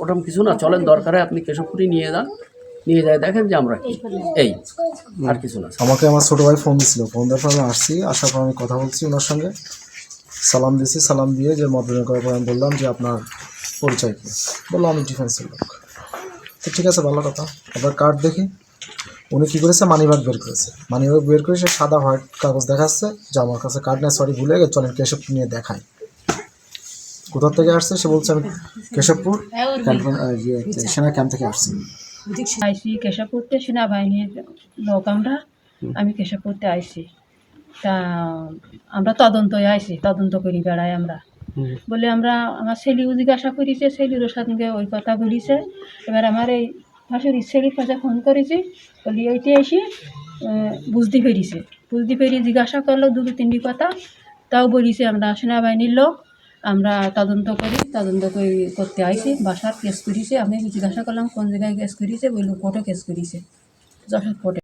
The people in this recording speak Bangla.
ওরকম কিছু না, চলেন দরকারে আপনি কেশবপুরি নিয়ে যান, নিয়ে যায়, দেখেন যে আমরা কি। এই, আর কিছু না। আমাকে আমার ছোটো ভাই ফোন দিছিল। ফোন দেওয়ার পর আমি আসছি, আসার পর আমি কথা বলছি ওনার সঙ্গে। সালাম দিয়েছি সালাম দিয়ে যে মতবিনিময় করার পর আমি বললাম যে আপনার পরিচয় কি? বললাম আমি ডিফেন্সের লোক। তো ঠিক আছে, ভালো কথা। আবার কার্ড দেখি। উনি কী করেছে? মানিব্যাগ বের করেছে। মানিব্যাগ বের করে সে সাদা হোয়াইট কাগজ দেখাচ্ছে, যে আমার কাছে কার্ড নেই সরি ভুলে গেছে, চলেন কেশব নিয়ে দেখাই। কোথা থেকে আসছে? সে বলছে আমি কেশবপুর। ইয়ে, সেনা ক্যাম্প থেকে আসছি। আইসি কেশবপুরতে সেনাবাহিনীর লোক আমরা আমি কেশবপুরতে আইসি। তা আমরা তদন্তই আইসি তদন্ত করি বেড়াই আমরা। বলে আমরা আমার ছেলেও জিজ্ঞাসা করেছে ছেলেরও সঙ্গে ওই কথা বলিছে। এবার আমার এই শাশুড়ি ছেলের কাছে ফোন করেছি বলি এইটি এসে বুঝতে পেরেছে। বুঝতে পেরে জিজ্ঞাসা করল দুটো তিনটি কথা। তাও বলিছে আমরা সেনাবাহিনীর লোক আমরা তদন্ত করি তদন্ত করি করতে আইছি বাসার কেস করিছে। আমি জিজ্ঞাসা করলাম, কোন জায়গায় কেস করিছে? বলল কোর্টে কেস করিছে। যশোর কোর্টে